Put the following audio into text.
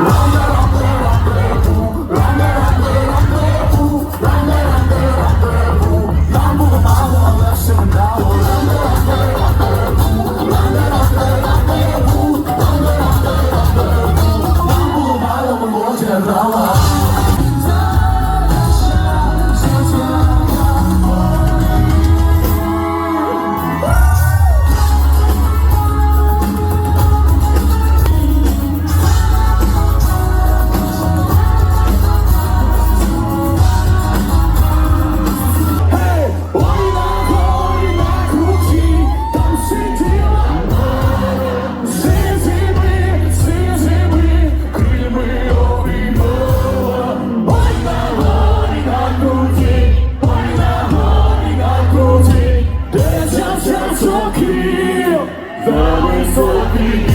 狼的狼的狼队伍，狼的狼的狼队伍，狼的狼的狼队伍，狼不把我们吓倒了。狼的狼的狼队伍，狼的狼的狼队伍，狼不把我们吓倒了。Хто високий